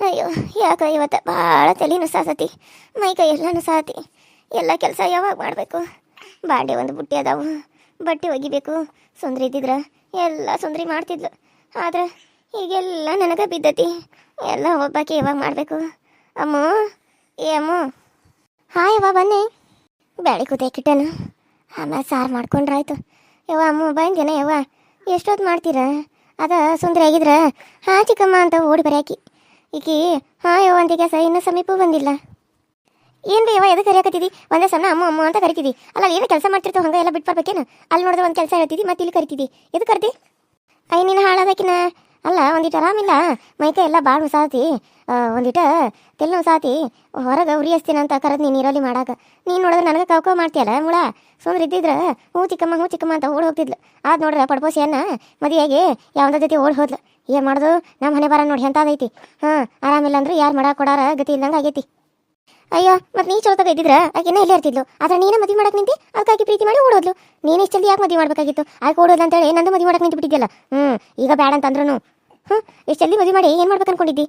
ಅಯ್ಯೋ, ಯಾಕ ಇವತ್ತು ಭಾಳ ತಲೆ ನುಸಾಸತಿ ಮೈ ಕೈ ಎಲ್ಲ ನುಸಾತಿ ಎಲ್ಲ ಕೆಲಸ ಯಾವಾಗ ಮಾಡಬೇಕು? ಬಾಂಡೆ ಒಂದು ಬುಟ್ಟಿ ಅದಾವು, ಬಟ್ಟೆ ಒಗಿಬೇಕು, ಸುಂದ್ರಿ ಇದ್ದಿದ್ರ ಎಲ್ಲ ಸುಂದ್ರಿ ಮಾಡ್ತಿದ್ಲು. ಆದ್ರೆ ಈಗೆಲ್ಲ ನನಗೆ ಬಿದ್ದತಿ, ಎಲ್ಲ ಒಬ್ಬಾಕೆ ಯಾವಾಗ ಮಾಡಬೇಕು? ಅಮ್ಮ, ಏ ಅಮ್ಮ. ಹಾಯ್ ಬನ್ನಿ. ಬ್ಯಾಳಿ ಕುದಿಯಾಕಿಟ್ಟನು ಆಮೇಲೆ ಸಾರು ಮಾಡ್ಕೊಂಡ್ರಾಯ್ತು. ಯವ್ವ, ಅಮ್ಮ ಬಂದೇನ ಯವ್ವ? ಎಷ್ಟೊತ್ತು ಮಾಡ್ತೀರಾ? ಅದ ಸುಂದ್ರಿ ಆಗಿದ್ರ? ಹಾ, ಚಿಕ್ಕಮ್ಮ ಅಂತ ಓಡಿ ಬರಾಕಿ ಈಕಿ, ಹಾ ಯೋ ಅಂತ ಕೆಸ ಇನ್ನೂ ಸಮೀಪ ಬಂದಿಲ್ಲ. ಏನು ಯವ್ವ ಎದಕ್ಕೆ ಕರಿಯಾಕತ್ತಿದಿ? ಒಂದೇ ಸಣ್ಣ ಅಮ್ಮ ಅಮ್ಮ ಅಂತ ಕರಿತಿದಿ. ಅಲ್ಲ ಏನು ಕೆಲಸ ಮಾಡ್ತಿರ್ತವ ಹಂಗೆ ಎಲ್ಲ ಬಿಟ್ಟು ಬರ್ಬೇಕೇನು? ಅಲ್ಲಿ ನೋಡಿದ್ರೆ ಒಂದು ಕೆಲಸ ಹೇಳ್ತಿದಿ, ಮತ್ತೆ ಇಲ್ಲಿ ಕರಿತಿದಿ. ಇದು ಕರ್ದಿ? ಐ ನೀನು ಹಾಳಾದಕಿನ ಅಲ್ಲ ಒಂದಿಟ್ಟು ಆರಾಮಿಲ್ಲ. ಮೈಕೈ ಎಲ್ಲ ಭಾಳ ಮುಸಾತಿ ಒಂದಿಟ ತೆಲ್ಲು ಸಾತಿ ಹೊರಗೆ ಉರಿ ಅಂತ ಕರೆದು ನೀನು ನೀರಲ್ಲಿ ಮಾಡಾಕ. ನೀನು ನೋಡಿದ್ರೆ ನನಗೆ ಕೌಕೋ ಮಾಡ್ತೀಯಲ್ಲ ಮುಳ? ಸುಮ್ಮನೆ ಇದ್ದಿದ್ರೆ ಹೂ ಚಿಕ್ಕಮ್ಮ ಹೂ ಚಿಕ್ಕಮ್ಮ ಅಂತ ಓಡಿ ಹೋಗ್ತಿದ್ಲು. ಆದ್ ನೋಡ್ರೆ ಪಡ್ಪೋಸಿಯನ್ನ ಮದುವೆಯಾಗಿ ಯಾವುದೋ ಜೊತೆ ಓಡಿ ಹೋದ್ಲು. ಏನು ಮಾಡೋದು? ನಮ್ಮ ಮನೆ ಬರ ನೋಡಿ ಎಂತಾದೈತಿ. ಹಾಂ, ಆರಾಮಿಲ್ಲ ಅಂದ್ರೆ ಯಾರು ಮಾಡಾಕ ಕೊಡಾರ ಗತಿ ಇಲ್ದಂಗೆ ಆಗೈತಿ. ಅಯ್ಯೋ, ಮತ್ತೆ ನೀ ಚಲೋ ಇದ್ದಿದ್ರ ಆಕೆನ ಇಲ್ಲೇ ಇರ್ತಿದ್ಲು. ಆದ್ರೆ ನೀನೇ ಮದುವೆ ಮಾಡಕ್ ನಿಂತಿ? ಅದಕ್ಕಾಗಿ ಪ್ರೀತಿ ಮಾಡಿ ಓಡೋದ್ಲು ನೀನು ಇಷ್ಟು ಜಲ್ದಿ ಯಾಕೆ ಮದುವೆ ಮಾಡಬೇಕಾಗಿತ್ತು? ಆಕೆ ಓಡೋದು ಅಂತೇಳಿ ನಂದು ಮದುವೆ ಮಾಡಕ್ ನಿಂತು ಬಿಟ್ಟಿದ್ಯಲ್ಲ ಹ್ಞೂ ಈಗ ಬೇಡ ಅಂತಂದ್ರೂ ಹ್ಞೂ ಇಷ್ಟು ಜಲ್ದಿ ಮದುವೆ ಮಾಡಿ ಏನು ಮಾಡ್ಬೇಕು ಅನ್ಕೊಂಡಿದ್ದಿ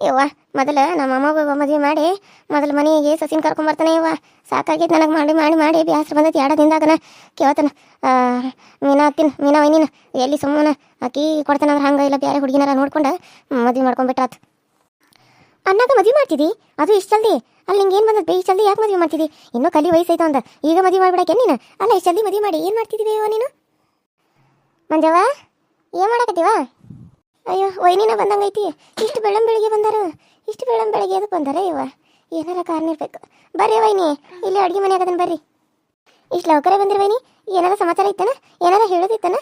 ಯವ್ವ, ಮೊದಲು ನಮ್ಮ ಅಮ್ಮಗ ಮದುವೆ ಮಾಡಿ, ಮೊದಲು ಮನೆಗೆ ಸಸಿನ ಕರ್ಕೊಂಬರ್ತಾನೆ ಯವ್ವ. ಸಾಕಾಗಿದ್ದು ನನಗೆ ಮಾಡಿ ಮಾಡಿ ಮಾಡಿ, ಬ್ಯಾಸ್ರ ಬಂದೈತಿ ಎರಡು ದಿನದಾಗನ. ಕೇಳ್ತಾನ ಮೀನಾ ಹಾಕ್ತೀನಿ ಮೀನಾ ವೈನಿನ, ಎಲ್ಲಿ ಸುಮ್ಮನೆ, ಆಕಿ ಕೊಡ್ತಾನಂದ್ರೆ ಹಂಗೆ ಇಲ್ಲ ಬೇರೆ ಹುಡುಗಿನಾರ ನೋಡ್ಕೊಂಡು ಮದುವೆ ಮಾಡ್ಕೊಂಡ್ಬಿಟ್ರಾತ್ ಅನ್ನಾಗ ಮದುವೆ ಮಾಡ್ತಿದ್ದಿ ಅದು ಇಷ್ಟು ಜಲ್ದಿ? ಅಲ್ಲಿ ನಿಂಗೆ ಏನು ಬಂದದ್ದು ಇಷ್ಟು ಜಲ್ದಿ ಯಾಕೆ ಮದುವೆ ಮಾಡ್ತಿದ್ದಿ ಇನ್ನೂ ಕಲಿ ವಯಸ್ಸೈತ ಅಂದ. ಈಗ ಮದುವೆ ಮಾಡ್ಬಿಡಕ್ಕೆ ನೀನು? ಅಲ್ಲ, ಇಷ್ಟು ಜಲ್ದಿ ಮದುವೆ ಮಾಡಿ, ಏನು ಮಾಡ್ತಿದ್ದೀವಿ ನೀನು? ಮಂಜವ್ವ, ಏನು ಮಾಡಕತ್ತೀವ? ಅಯ್ಯೋ, ವೈನಿನ ಬಂದಂಗೈತಿ. ಇಷ್ಟು ಬೆಳ್ಳಂ ಬೆಳಿಗ್ಗೆ ಬಂದಾರ. ಇಷ್ಟು ಬೆಳ್ಳಂ ಬೆಳಿಗ್ಗೆ ಅದು ಬಂದಾರ ಇವ? ಏನಾರ ಕಾರಣ ಇರ್ಬೇಕು. ಬರ್ರಿ ವೈನಿ, ಇಲ್ಲಿ ಅಡುಗೆ ಮನೆ ಆಗದನ್ ಬರ್ರಿ. ಇಷ್ಟು ಲೌಕರೇ ಬಂದ್ರಿ ವೈನಿ? ಏನಾರ ಸಮಾಚಾರ ಇತ್ತನ ಏನಾರ ಹೇಳೋದಿತ್ತನ?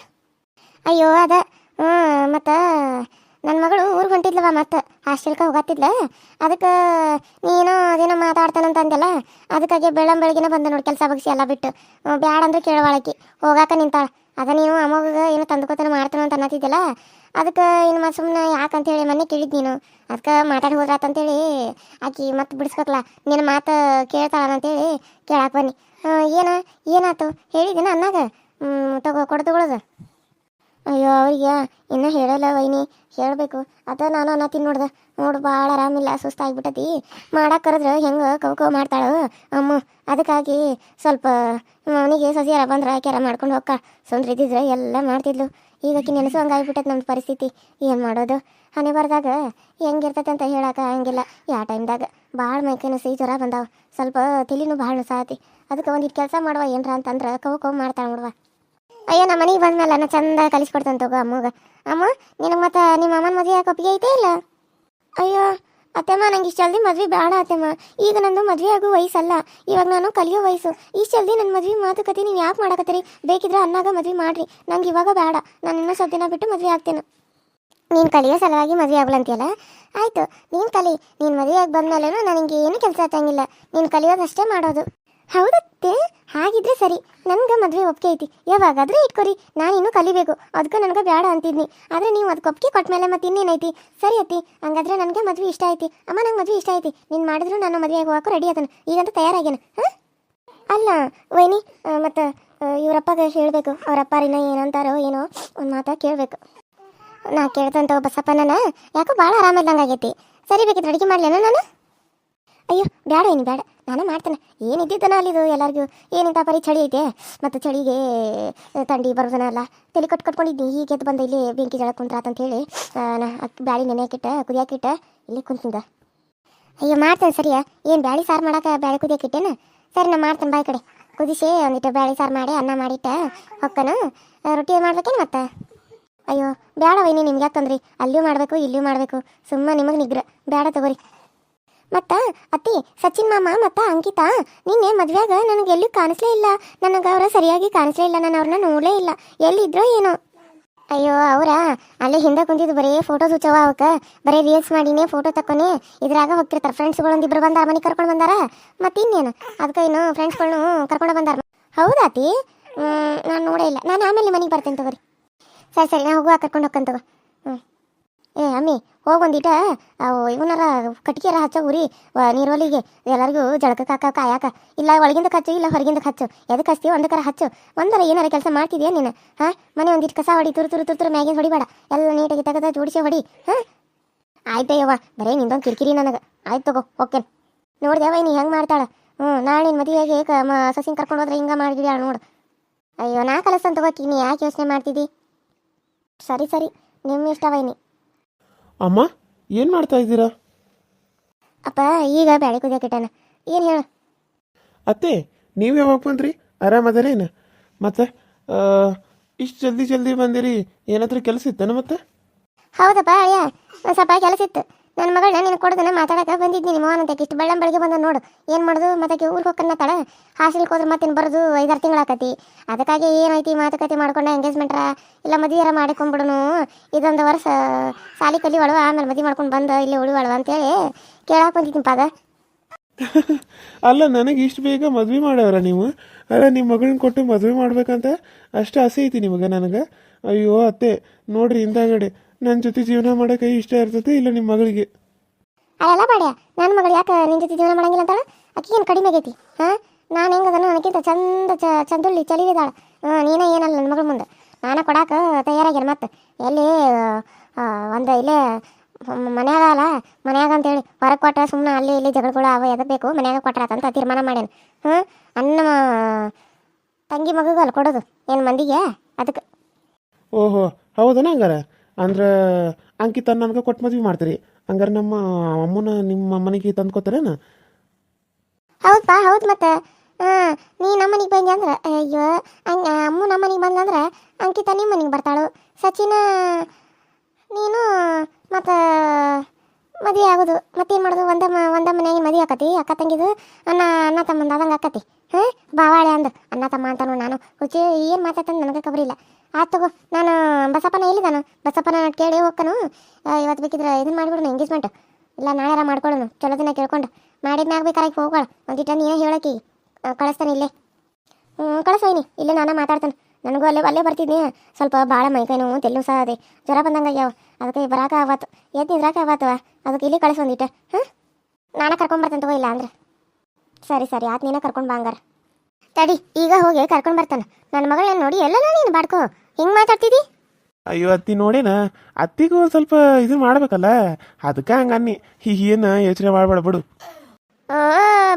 ಅಯ್ಯೋ, ಅದ ಹ್ಞೂ ಮತ್ತು ನನ್ನ ಮಗಳು ಊರಿಗೆ ಹೊಂಟಿದ್ಲವ ಮತ್ತೆ. ಹಾಸ್ಟೆಲ್ಗೆ ಹೋಗತ್ತಿದ್ಲ ಅದಕ್ಕೆ ನೀನು ಅದೇನೋ ಮಾತಾಡ್ತಾನಂತ ಅಂದೆಲ್ಲ ಅದಕ್ಕಾಗಿ ಬೆಳ್ಳಂ ಬೆಳಗ್ಗೆನೇ ಬಂದ ನೋಡಿ ಕೆಲಸ ಬಗ್ಸಿ ಎಲ್ಲ ಬಿಟ್ಟು. ಬ್ಯಾಡ ಅಂದ್ರೆ ಕೇಳವಾಳಕಿ. ಹೋಗಾಕ ನಿಂತಾಳ. ಅದ ನೀನು ಅಮ್ಮಗ ಏನೋ ತಂದುಕೊತನ ಮಾಡ್ತಾನ ಅಂತ ಅದಕ್ಕೆ ಇನ್ನು ಸುಮ್ಮನೆ ಯಾಕಂತೇಳಿ ಮೊನ್ನೆ ಕೇಳಿದ್ ನೀನು. ಅದಕ್ಕೆ ಮಾತಾಡಿ ಹೋದ್ರಾತಂತೇಳಿ ಆಕಿ ಮತ್ತೆ ಬಿಡಿಸ್ಕೊತ್ಲ ನಿನ್ನ ಮಾತು ಕೇಳ್ತಾಳಂತೇಳಿ ಕೇಳಾಕ ಬನ್ನಿ. ಏನ ಏನಾಯ್ತು ಹೇಳಿದ್ದೀನ ಅನ್ನಾಗ? ತಗೋ ಕೊಡ್ತಗೊಳ್ಳೋದು ಅಯ್ಯೋ, ಅವ್ರಿಗೆ ಇನ್ನೂ ಹೇಳಲ್ಲ ವೈನಿ. ಹೇಳಬೇಕು. ಅದ ನಾನು ಅನ್ನತ್ತೀನಿ ನೋಡ್ದೆ. ನೋಡು ಭಾಳ ಆರಾಮಿಲ್ಲ ಸುಸ್ತಾಗ್ಬಿಟ್ಟತಿ ಮಾಡಕ್ಕೆ ಕರೆದ್ರೆ ಹೆಂಗೆ ಕವ್ ಕವ್ ಮಾಡ್ತಾಳು? ಅಮ್ಮ, ಅದಕ್ಕಾಗಿ ಸ್ವಲ್ಪ ಅವನಿಗೆ ಸಸಿಯಾರ ಬಂದ್ರೆ ಆಕ್ಯಾರ ಮಾಡ್ಕೊಂಡು ಹೋಗ್ಕ. ಸುಂದ್ರ ಇದ್ದಿದ್ರೆ ಎಲ್ಲ ಮಾಡ್ತಿದ್ಲು. ಈಗ ಆಕಿ ನೆನೆಸು ನಮ್ಮ ಪರಿಸ್ಥಿತಿ. ಏನು ಮಾಡೋದು? ಹನಿ ಬರ್ದಾಗ ಹೆಂಗಿರ್ತೈತೆ ಅಂತ ಹೇಳಕ್ಕೆ ಹಂಗಿಲ್ಲ. ಯಾವ ಟೈಮ್ದಾಗ ಭಾಳ ಮೈಕೈನು ಸಿಹಿ ಜ್ವರ ಬಂದಾವ. ಸ್ವಲ್ಪ ತಲೆನೂ ಭಾಳ ನುಸಾತಿ. ಅದಕ್ಕೆ ಒಂದಿಟ್ಟು ಕೆಲಸ ಮಾಡುವ ಏನರ ಅಂತಂದ್ರೆ ಕವ್ ಕವ್ ಮಾಡ್ತಾಳೆ ನೋಡುವ. ಅಯ್ಯೋ ನಮ್ಮ ಮನೆಗೆ ಬಂದ್ಮೇಲೆ ನಾನು ಚಂದ ಕಲಿಸ್ಕೊಡ್ತಾನೆ ತಗೋ ಅಮ್ಮಗ. ಅಮ್ಮ, ನಿನಗೆ ಮತ್ತೆ ನಿಮ್ಮ ಅಮ್ಮನ ಮದುವೆ ಒಪ್ಪಿಗೆ ಐತೆ ಇಲ್ಲ? ಅಯ್ಯೋ, ಅತ್ತೆಮ್ಮ, ನಂಗೆ ಇಷ್ಟು ಜಲ್ದಿ ಮದ್ವೆ ಬೇಡ ಅತ್ತೆಮ್ಮ. ಈಗ ನಂದು ಮದುವೆ ಆಗೋ ವಯಸ್ಸಲ್ಲ. ಇವಾಗ ನಾನು ಕಲಿಯೋ ವಯಸ್ಸು. ಇಷ್ಟು ಜಲ್ದಿ ನನ್ನ ಮದುವೆ ಮಾತುಕತೆ ನೀವು ಯಾಕೆ ಮಾಡಕತ್ತೀರಿ? ಬೇಕಿದ್ರೆ ಅನ್ನಾಗ ಮದುವೆ ಮಾಡ್ರಿ. ನಂಗೆ ಇವಾಗ ಬೇಡ. ನಾನು ಇನ್ನೂ ಸ್ವಲ್ಪ ದಿನ ಬಿಟ್ಟು ಮದುವೆ ಆಗ್ತೇನೆ. ನೀನು ಕಲಿಯೋ ಸಲುವಾಗಿ ಮದುವೆ ಆಗ್ಲಂತೀಯಲ್ಲ? ಆಯಿತು, ನೀನು ಕಲಿ. ನೀನು ಮದುವೆ ಆಗಿ ಬಂದ್ಮೇಲೆ ನನಗೆ ಏನು ಕೆಲಸ ಹತ್ತಂಗಿಲ್ಲ ನೀನು ಕಲಿಯೋದಷ್ಟೇ ಮಾಡೋದು. ಹೌದತ್ತೆ. ಹಾಗಿದ್ರೆ ಸರಿ. ನನ್ಗೆ ಮದುವೆ ಒಪ್ಪಿಗೆ ಐತಿ. ಯಾವಾಗಾದ್ರೆ ಇಟ್ಕೊರಿ. ನಾನು ಇನ್ನೂ ಕಲಿಬೇಕು. ಅದಕ್ಕೆ ನನಗೆ ಬೇಡ ಅಂತಿದ್ನಿ. ಆದರೆ ನೀವು ಅದಕ್ಕೆ ಒಪ್ಪಿಗೆ ಕೊಟ್ಟ ಮೇಲೆ ಮತ್ತೆ ಇನ್ನೇನೈತಿ? ಸರಿ ಅತ್ತಿ. ಹಂಗಾದ್ರೆ ನನಗೆ ಮದುವೆ ಇಷ್ಟ ಐತಿ. ಅಮ್ಮ, ನಂಗೆ ಮದುವೆ ಇಷ್ಟ ಐತಿ. ನೀನು ಮಾಡಿದ್ರು ನಾನು ಮದುವೆ ಹೋಗಕ್ಕೆ ರೆಡಿ ಆತನ ಈಗಂತ ತಯಾರಾಗ್ಯಾನ. ಹಾಂ? ಅಲ್ಲ, ವೈನಿ ಮತ್ತು ಇವರಪ್ಪಗೆ ಹೇಳಬೇಕು. ಅವರಪ್ಪರಿನ ಏನಂತಾರೋ ಏನೋ ಒಂದು ಮಾತ ಕೇಳಬೇಕು. ನಾ ಕೇಳ್ತಂತ ಬಸಪ್ಪ ಯಾಕೋ ಭಾಳ ಆರಾಮಿಲ್ದಂಗಾಗೈತಿ ಸರಿ ಬೇಕಿದ್ರೆ ಅಡುಗೆ ಮಾಡ್ಲೇನ ನಾನು? ಅಯ್ಯೋ ಬೇಡ ಏನು ಬೇಡ ನಾನು ಮಾಡ್ತೇನೆ. ಏನಿದ್ದಿದ್ದನ ಅಲ್ಲಿದು ಎಲ್ಲರಿಗೂ? ಏನಿಂತ ಪರಿ ಚಳಿ ಐತೆ? ಮತ್ತು ಚಳಿಗೆ ತಂಡಿ ಬರೋದನ ಅಲ್ಲ? ತಲೆ ಕಟ್ ಕಟ್ಕೊಂಡಿದ್ನಿ. ಈಗ ಎದ್ದು ಬಂದು ಇಲ್ಲಿ ಬೆಂಕಿ ಜಳ ಕುಂತ್ರಾತಂತ ಹೇಳಿ ನಾ ಬ್ಯಾಳಿ ನೆನೆಯಾಕಿಟ್ಟ ಕುದಿಯಾಕಿಟ್ಟ ಇಲ್ಲಿ ಕುಂತಿಂದ ಅಯ್ಯೋ, ಮಾಡ್ತೇನೆ ಸರಿಯಾ? ಏನು ಬ್ಯಾಳಿ ಸಾರು ಮಾಡಕ್ಕೆ ಬ್ಯಾಳಿ ಕುದಿಯಾಕಿಟ್ಟೇನ ಸರಿ, ನಾ ಮಾಡ್ತೇನೆ ಬಾಯಿ ಕಡೆ. ಕುದಿಸಿ, ಒಂದಿಟ್ಟು ಬ್ಯಾಳಿ ಸಾರು ಮಾಡಿ, ಅನ್ನ ಮಾಡಿಟ್ಟ, ಹೊಕ್ಕನು ರೊಟ್ಟಿ ಮಾಡ್ಬೇಕೇನು ಮತ್ತೆ? ಅಯ್ಯೋ ಬೇಡ ವೈನಿ ನಿಮ್ಗೆ ಯಾಕೆ ತಂದ್ರಿ? ಅಲ್ಲಿಯೂ ಮಾಡಬೇಕು, ಇಲ್ಲಿಯೂ ಮಾಡಬೇಕು. ಸುಮ್ಮನೆ ನಿಮಗೆ ನಿಗ್ರ ಬೇಡ ತಗೋರಿ. ಮತ್ತ ಅತ್ತಿ, ಸಚಿನ್ ಮಾಮ ಮತ್ತ ಅಂಕಿತಾ, ನಿನ್ನೆ ಮದ್ವೆಯಾಗ ನನಗೆ ಎಲ್ಲೂ ಕಾಣಿಸ್ಲೇ ಇಲ್ಲ. ನನಗೆ ಅವ್ರ ಸರಿಯಾಗಿ ಕಾಣಿಸ್ಲೇ ಇಲ್ಲ. ನಾನು ಅವ್ರನ್ನ ನೋಡಲೇ ಇಲ್ಲ. ಎಲ್ಲಿದ್ರೋ ಏನೋ. ಅಯ್ಯೋ, ಅವರ, ಅಲ್ಲೇ ಹಿಂದೆ ಕುಂತಿದ್ದು ಬರೀ ಫೋಟೋಸ್ ಹುಚ್ಚವ ಅವಕ್ಕೆ. ಬರೀ ರೀಲ್ಸ್ ಮಾಡಿನೇ ಫೋಟೋ ತಕ್ಕೊನೆ. ಇದ್ರಾಗ ಹೋಗ್ತಿರ್ತಾರೆ ಫ್ರೆಂಡ್ಸ್ಗಳೊಂದು ಒಂದಿಬ್ರು ಬಂದಾರ ಮನೆ ಕರ್ಕೊಂಡು ಬಂದಾರ. ಮತ್ತೆ ಇನ್ನೇನು? ಅದಕ್ಕೆ ಇನ್ನು ಫ್ರೆಂಡ್ಸ್ಗಳನ್ನು ಕರ್ಕೊಂಡು ಬಂದಾರ. ಹೌದಾತಿ ನಾನು ನೋಡೇ ಇಲ್ಲ. ನಾನು ಆಮೇಲೆ ಮನೆಗೆ ಬರ್ತೀನಿ ತಗೋರಿ. ಸರಿ ಸರಿ, ನಾ ಹೋಗುವ, ಕರ್ಕೊಂಡು ಹೋಗ್ಕಂತ ತಗೋ. ಹ್ಞೂ ಏ, ಅಮ್ಮಿ, ಹೋಗೊಂದಿಟ, ಅವು ಇವನರ ಕಟ್ಗೆರ ಹಚ್ಚ ಉರಿ ನೀರೊಲಿಗೆ ಎಲ್ಲರಿಗೂ ಜಳಕ ಹಾಕ, ಕಾಯಾಕ. ಇಲ್ಲ, ಒಳಗಿಂದ ಕಚ್ಚು, ಇಲ್ಲ ಹೊರಗಿಂದ ಹಚ್ಚು ಎದಕ್ಕೆ ಹಚ್ತಿ ಒಂದಕ್ಕರ ಹಚ್ಚು. ಒಂದರ ಏನಾರ ಕೆಲಸ ಮಾಡ್ತಿದ್ಯಾ ನೀನು? ಹಾಂ, ಮನೆ ಒಂದಿಟ್ಟು ಕಸ ಹೊಡಿ, ತುರು ತುರು ತುರು ತುರು ಮ್ಯಾಗಿನ ಹೊಡಿಬೇಡ. ಎಲ್ಲ ನೀಟಾಗಿ ತೆಗೆದ ಜೋಡಿಸಿ ಹೊಡಿ. ಹಾಂ? ಆಯ್ತು ಯವ್ವ, ಬರೇ ನಿಂದೊಂದು ಕಿರಿಕಿರಿ ನನಗೆ. ಆಯ್ತು ತಗೋ ಓಕೆನ್ ನೋಡ್ದೇವ ನೀ ಹೆಂಗೆ ಮಾಡ್ತಾಳೆ? ಹ್ಞೂ, ನಾಳೆ ನಿನ್ನ ಮದುವೆಗೆ ಕ, ಮ, ಸಸಿನ ಕರ್ಕೊಂಡು ಹೋದ್ರೆ ಹಿಂಗೆ ಮಾಡಿಗಿಡ್ಯಾಳ ನೋಡು. ಅಯ್ಯೋ, ನಾ ಕಲಸ್ತಂತ ತಗೋಕಿ ನೀ ಯಾಕೆ ಯೋಚನೆ ಮಾಡ್ತಿದ್ದಿ? ಸರಿ ಸರಿ ನಿಮ್ಮ ಇಷ್ಟ ವೈನಿ ಅಮ್ಮ ಏನು ಮಾಡ್ತಾ ಇದ್ದೀರಾ? ಅಪ್ಪ ಈಗ ಬ್ಯಾಳೆ ಕುದಿಯಾಕಿಟ್ಟಾನ ಏನು ಹೇಳು? ಅತ್ತೆ ನೀವು ಯಾವಾಗ ಬಂದ್ರಿ? ಆರಾಮದರೇನು ಮತ್ತೆ ಇಷ್ಟು ಜಲ್ದಿ ಜಲ್ದಿ ಬಂದಿರಿ ಏನಾದರೂ ಕೆಲಸ ಇತ್ತನ ಮತ್ತೆ? ಹೌದಪ್ಪ ಅಯ್ಯ ಒಂದು ಸ್ವಲ್ಪ ಕೆಲಸ ಇತ್ತು. ನನ್ನ ಮಗಳನ್ನ ನೀನು ಕೊಡೋದನ್ನ ಮಾತಾಡಕ್ಕೆ ಬಂದಿದ್ದೀನಿ. ಮೋಹನ್ ಅಂತ ಇಷ್ಟು ಬೆಳ್ಳಂ ಬೆಳಗ್ಗೆ ಬಂದ ನೋಡು. ಏನು ಮಾಡೋದು? ಮತ್ತೆ ಊರಿಗೆ ಹೋಗ್ಕನ್ನ ತಡ ಹಾಸ್ಟೆಲ್ಗೆ ಹೋದ್ರೆ ಮತ್ತೆ ಬರೋದು? ಐದಾರು ತಿಂಗಳಾಕತಿ ಅದಕ್ಕಾಗಿ ಏನೈತಿ ಮಾತುಕತೆ ಮಾಡ್ಕೊಂಡು ಎಂಗೇಜ್ಮೆಂಟ್ರ ಇಲ್ಲ ಮದುವೆರ ಮಾಡಿಕೊಂಡ್ಬಿಡುನು? ಇದೊಂದು ವರ್ಷ ಸಾಲಿ ಕಲಿ ಒಳವ, ಆಮೇಲೆ ಮದುವೆ ಮಾಡ್ಕೊಂಡು ಬಂದು, ಇಲ್ಲಿ ಉಳಿವಳವ ಅಂತೇಳಿ ಕೇಳಕ್ಕೆ ಬಂದಿದ್ದೀನಿ ಪಾದ. ಅಲ್ಲ, ನನಗೆ ಇಷ್ಟು ಬೇಗ ಮದುವೆ ಮಾಡ್ಯಾರ ನೀವು? ಅಲ್ಲ ನಿಮ್ಮ ಮಗಳನ್ನ ಕೊಟ್ಟು ಮದುವೆ ಮಾಡ್ಬೇಕಂತ ಅಷ್ಟು ಆಸೆ ಐತಿ ನಿಮಗೆ ನನಗೆ? ಅಯ್ಯೋ, ಅತ್ತೆ, ನೋಡ್ರಿ ಹಿಂದಾಗಡೆ ನನ್ನ ಜೊತೆ ಜೀವನ ಮಾಡೋಕೆ ಇಷ್ಟ ಇರ್ತೈತೆ ಇಲ್ಲ ನಿಮ್ಮ ಮಗಳಿಗೆ? ಅಲ್ಲ ಬಾಡ್ಯ ನನ್ನ ಮಗಳು ಯಾಕೆ ನಿನ್ನ ಜೊತೆ ಜೀವನ ಮಾಡಂಗಿಲ್ಲ ಅಂತಾಳ? ಏನು ಕಡಿಮೆ ಆಗೈತಿ ಹಾಂ? ನಾನು ಹೆಂಗದನು ನನಗಿಂತ ಚಂದ ಚ ಚಂದುಳ್ಳಿ ಚಲಿವಿದಾಳ ಹಾಂ ನೀನೇ ಏನಲ್ಲ ನನ್ನ ಮಗಳ ಮುಂದೆ. ನಾನು ಕೊಡಕ್ಕೆ ತಯಾರಾಗಿರ ಮತ್ತೆ ಎಲ್ಲಿ ಒಂದು ಇಲ್ಲೇ ಮನ್ಯಾಗ ಅಲ್ಲ ಮನ್ಯಾಗ ಅಂತೇಳಿ ಹೊರಗೆ ಕೊಟ್ರೆ ಸುಮ್ಮನೆ ಅಲ್ಲಿ ಇಲ್ಲಿ ಜಗಳಗಳು ಅವ ಎದಬೇಕು ಮನ್ಯಾಗ ಕೊಟ್ರಾತಂತ ತೀರ್ಮಾನ ಮಾಡ್ಯಾನ. ಹಾಂ? ಅನ್ನ ತಂಗಿ ಮಗುಗಲ್ಲ ಅಲ್ಲಿ ಕೊಡೋದು ಏನು ಮಂದಿಗೆ? ಅದಕ್ಕೆ ಓಹೋ ಹೌದನ ಹಂಗಾರ? ಅಂದ್ರೆ ಅಂಕಿತ ನನಗೆ ಕೊಟ್ಟು ಮದ್ವೆ ಮಾಡ್ತೀರಿ. ಹಂಗಾರೆ ನಮ್ಮ ಅಮ್ಮನ ನಿಮ್ಮ ಅಮ್ಮನಿಗೆ ತಂದ್ಕೊತಾರೇನ ಹೌದಾ ಹೌದು ಮತ್ತೆ. ನೀ ನಮ್ಮ ಮನೆಗೆ ಬಂದೆ ಅಂದ್ರೆ, ಅಯ್ಯೋ ಅಮ್ಮ ನಮ್ಮ ಮನೆಗೆ ಬಂದಂದ್ರೆ ಅಂಕಿತ ನಿಮ್ಮ ಮನೆಗೆ ಬರ್ತಾಳು. ಸಚಿನ, ನೀನು ಮತ್ತು ಮದುವೆ ಆಗೋದು. ಮತ್ತೇನು ಮಾಡೋದು? ಒಂದ ಒಂದ ಮನೆಯಾಗಿ ಮದುವೆ ಆಕತಿ, ಅಕ್ಕ ತಂಗಿದು ಅಣ್ಣ ಅಣ್ಣ ತಮ್ಮಂದ ಆದಂಗೆ ಆಕತಿ. ಹಾಂ, ಬಾವಾಳೆ ಅಂದು ಅಣ್ಣ ತಮ್ಮ ಅಂತಾನು ನಾನು. ಹುಚ್ಚಿ, ಏನು ಮಾತಾಡ್ತಾನೆ ನನಗೆ ಕಬರಿಲ್ಲ ಆಯ್ತು ತಗೋ, ನಾನು ಬಸಪ್ಪನ ಎಲ್ಲಿದ್ದಾನು ಬಸಪ್ಪನ ಕೇಳಿ ಹೋಗ್ಕನು ಇವತ್ತು ಬೇಕಿದ್ರೆ ಇದನ್ನ ಮಾಡಿಬಿಡೋಣ ಎಂಗೇಜ್ಮೆಂಟ್ ಇಲ್ಲ ನಾಳೆರ ಮಾಡ್ಕೊಳ್ಳೋಣ ಚಲೋ ದಿನ ಕೇಳ್ಕೊಂಡು. ಮಾಡಿದ್ಮ್ಯಾಗ ಬೇಕಾರಾಗಿ ಹೋಗೋಣ ಒಂದಿಟ ನೀನೇ ಹೇಳಾಕಿ ಕಳಿಸ್ತಾನೆ ಇಲ್ಲೇ. ಹ್ಞೂ ಕಳಿಸೋಯ್ನಿ ಇಲ್ಲೇ ನಾನು ಮಾತಾಡ್ತಾನೆ. ನನಗೂ ಅಲ್ಲೇ ಅಲ್ಲೇ ಬರ್ತಿದ್ನಿ ಸ್ವಲ್ಪ ಭಾಳ ಮೈಕೈ ನೋವು ತೆಲ್ಲು ಸಹ ಅದೇ. ಜ್ವರ ಬಂದಂಗೆ ಆಗ್ಯಾವ. ಅದಕ್ಕೆ ಬರಾಕ ಆವತ್ತು. ಎದ್ದು ನಿದ್ರಾಕ ಆವತ್ತು ಅದಕ್ಕೆ ಇಲ್ಲಿ ಕಳಿಸ್ ಒಂದಿಟ. ಹಾಂ? ನಾನೇ ಕರ್ಕೊಂಬರ್ತೇನೆ ತಗೋ, ಇಲ್ಲ ಅಂದ್ರೆ. ಸರಿ ಸರಿ. ಆತ ನೀನೇ ಕರ್ಕೊಂಡು ಬಾ ಹಂಗಾರ. ತಡಿ, ಈಗ ಹೋಗಿ ಕರ್ಕೊಂಡು ಬರ್ತಾನೆ. ನನ್ನ ಮಗಳನ್ನ ನೋಡಿ ಎಲ್ಲ ನೀನು ಬಾಡ್ಕೋ. ಹಿಂಗೆ ಮಾತಾಡ್ತಿದಿ? ಅಯ್ಯೋ ಅತ್ತಿ ನೋಡೇನ ಅತ್ತಿಗೂ ಒಂದು ಸ್ವಲ್ಪ ಇದು ಮಾಡ್ಬೇಕಲ್ಲ ಅದಕ್ಕೆ ಹಂಗೆ ಅನ್ನಿ. ಏನ ಯೋಚನೆ ಮಾಡಬೇಡ ಬಿಡು. ಓ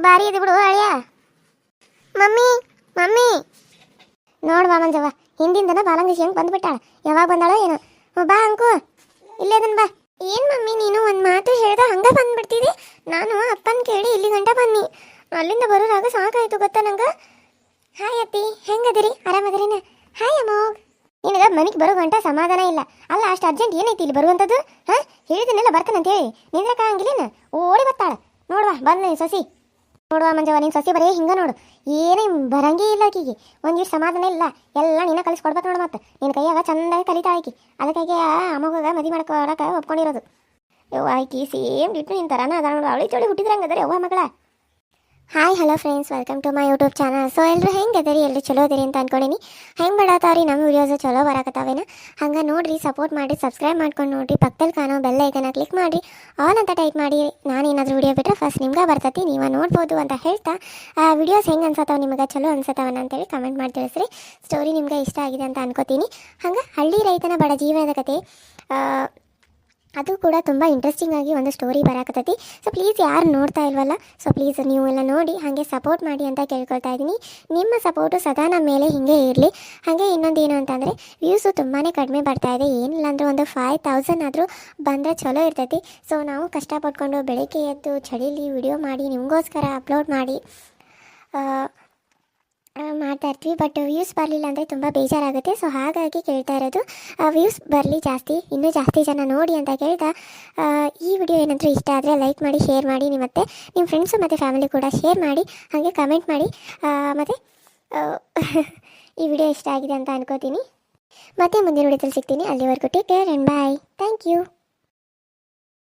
ಬಾರಿ ಇದೆ ಬಿಡು ಅಳಿಯ. Mummy mummy. ನೋಡ್ ಬಾ ಮಂಜವ್ವ ಹಿಂದಿಂದನ ಬಾಲಂಗಿಸಿ ಹೆಂಗ್ ಬಂದ್ಬಿಟ್ಟಾಳ? ಯಾವಾಗ ಬಂದಾಳೋ ಏನು. ಬಾ ಅಂಕು. ಇಲ್ಲೇ ಅದನ್ ಬಾ. ಏನ್ ಮಮ್ಮಿ ನೀನು ಒಂದ್ ಮಾತು ಹೇಳ್ದ ಹಂಗ ಬಂದ್ಬಿಡ್ತಿದಿ? ನಾನು ಅಪ್ಪನ್ ಕೇಳಿ ಇಲ್ಲಿ ಗಂಟ ಬನ್ನಿ ಅಲ್ಲಿಂದ ಬರೋರಾಗ ಸಾಕಾಯ್ತು ಗೊತ್ತಾ ನಂಗ ಹಾಯ್ ಅತ್ತಿ ಹೆಂಗದಿರಿ ಆರಾಮದಿರಿನ ಹಾಯ್ ಅಮ್ಮೋಗ್ ನಿನಗ ಮನೆಗೆ ಬರೋ ಗಂಟ ಸಮಾಧಾನ ಇಲ್ಲ ಅಲ್ಲ ಅಷ್ಟು ಅರ್ಜೆಂಟ್ ಏನೈತಿ ಇಲ್ಲಿ ಬರುವಂಥದ್ದು ಹಾ? ಹೇಳಿದನ್ನೆಲ್ಲ ಬರ್ತಾನಂತೇಳಿ ನಿಂದ್ರಕ ಹಂಗಿಲ್ಲೇನ ಓಡಿ ಬರ್ತಾಳ. ನೋಡುವ, ಬಂದ ಸಸಿ. ನೋಡುವ ಮಂಜವ್ವ, ನೀನು ಸಸಿ ಬರೀ ಹಿಂಗ ನೋಡು. ಏನೇ ಬರಂಗೇ ಇಲ್ಲ ಆಕಿಗೆ. ಒಂದಿಷ್ಟು ಸಮಾಧಾನ ಇಲ್ಲ. ಎಲ್ಲ ನೀನ ಕಲಿಸ್ಕೊಡ್ಬೇಕು ನೋಡು ಮತ್ತೆ. ನಿನ್ನ ಕೈಯಾಗ ಚಂದಾಗಿ ಕಲಿತಾ ಆಕಿ. ಅದಕ್ಕಾಗಿ ಅಮ್ಮಗ ಮದಿ ಮಾಡ್ಕೊಳಕ ಒಪ್ಕೊಂಡಿರೋದು. ಯವ್ವ, ಆಕಿ ಸೇಮ್ ಡಿಟ್ಟು ನಿನ್ ತರಾನ ಅದ ನೋಡು. ಅವಳಿ ಚೋಳಿ ಹುಟ್ಟಿದ್ರಂಗದ್ರೆ ಯವ್ವ ಮಗಳ? Hi hello friends welcome to my YouTube channel so ಎಲ್ಲರೂ ಹೆಂಗೆ ಅದರಿ ಎಲ್ಲರೂ ಚಲೋ ಅದರಿ ಅಂತ ಅನ್ಕೊಂಡಿನಿ. ಹೆಂಗೆ ಮಾಡತ್ತಾವ್ರಿ ನಮ್ಮ ವಿಡಿಯೋಸ್ ಚಲೋ ಬರಕತ್ತಾವೇನ? ಹಂಗೆ ನೋಡಿರಿ ಸಪೋರ್ಟ್ ಮಾಡಿ ಸಬ್ಸ್ಕ್ರೈಬ್ ಮಾಡ್ಕೊಂಡು ನೋಡಿರಿ. ಪಕ್ಕದಲ್ಲಿ ಕಾಣೋ ಬೆಲ್ ಐಕನ ಕ್ಲಿಕ್ ಮಾಡಿ ಆಲ್ ಅಂತ ಟೈಪ್ ಮಾಡಿ. ನಾನೇನಾದರೂ ವಿಡಿಯೋ ಬಿಟ್ಟರೆ ಫಸ್ಟ್ ನಿಮ್ಗೆ ಬರ್ತೈತಿ, ನೀವು ನೋಡ್ಬೋದು ಅಂತ ಹೇಳ್ತಾ. ಆ ವಿಡಿಯೋಸ್ ಹೆಂಗೆ ಅನ್ಸತ್ತಾವ ನಿಮಗೆ? ಚಲೋ ಅನ್ಸತ್ತವನ ಅಂತೇಳಿ ಕಮೆಂಟ್ ಮಾಡಿ ತಿಳಿಸ್ರಿ. ಸ್ಟೋರಿ ನಿಮ್ಗೆ ಇಷ್ಟ ಆಗಿದೆ ಅಂತ ಅನ್ಕೋತೀನಿ. ಹಂಗೆ ಹಳ್ಳಿ ರೈತನ ಬಡ ಜೀವನದ ಕತೆ. ಅದು ಕೂಡ ತುಂಬ ಇಂಟ್ರೆಸ್ಟಿಂಗ್ ಆಗಿ ಒಂದು ಸ್ಟೋರಿ ಬರಾಕತ್ತೈತಿ. ಸೊ ಪ್ಲೀಸ್ ಯಾರು ನೋಡ್ತಾ ಇಲ್ವಲ್ಲ ಸೊ ಪ್ಲೀಸ್ ನೀವು ಎಲ್ಲ ನೋಡಿ, ಹಾಗೆ ಸಪೋರ್ಟ್ ಮಾಡಿ ಅಂತ ಕೇಳ್ಕೊಳ್ತಾ ಇದ್ದೀನಿ. ನಿಮ್ಮ ಸಪೋರ್ಟು ಸದಾ ನಮ್ಮ ಮೇಲೆ ಹಿಂಗೆ ಇರಲಿ. ಹಾಗೆ ಇನ್ನೊಂದು ಏನು ಅಂತಂದರೆ ವ್ಯೂಸು ತುಂಬಾ ಕಡಿಮೆ ಬರ್ತಾ ಇದೆ. ಏನಿಲ್ಲ ಅಂದ್ರೆ ಒಂದು ಫೈವ್ ತೌಸಂಡ್ ಆದರೂ ಬಂದರೆ ಚಲೋ ಇರ್ತೈತಿ. ಸೊ ನಾವು ಕಷ್ಟಪಟ್ಕೊಂಡು ಬೆಳಗ್ಗೆ ಎದ್ದು ಚಳಿಲಿ ವಿಡಿಯೋ ಮಾಡಿ, ನಿಮಗೋಸ್ಕರ ಅಪ್ಲೋಡ್ ಮಾಡಿ. ಇರ್ತೀವಿ ಬಟ್ ವ್ಯೂಸ್ ಬರಲಿಲ್ಲ ಅಂದರೆ ತುಂಬ ಬೇಜಾರಾಗುತ್ತೆ. ಸೊ ಹಾಗಾಗಿ ಕೇಳ್ತಾ ಇರೋದು ವ್ಯೂಸ್ ಬರಲಿ ಜಾಸ್ತಿ, ಇನ್ನೂ ಜಾಸ್ತಿ ಜನ ನೋಡಿ ಅಂತ ಕೇಳ್ತಾ ಈ ವಿಡಿಯೋ ಏನಾದರೂ ಇಷ್ಟ ಆದರೆ ಲೈಕ್ ಮಾಡಿ ಶೇರ್ ಮಾಡಿ ನಿಮ್ಮ ಮತ್ತೆ ನಿಮ್ಮ ಫ್ರೆಂಡ್ಸು ಮತ್ತು ಫ್ಯಾಮಿಲಿ ಕೂಡ ಶೇರ್ ಮಾಡಿ, ಹಾಗೆ ಕಮೆಂಟ್ ಮಾಡಿ. ಮತ್ತು ಈ ವಿಡಿಯೋ ಇಷ್ಟ ಆಗಿದೆ ಅಂತ ಅನ್ಕೋತೀನಿ. ಮತ್ತೆ ಮುಂದಿನ ವಿಡಿಯೋದಲ್ಲಿ ಸಿಗ್ತೀನಿ. ಅಲ್ಲಿವರೆಗೂ take care and bye thank you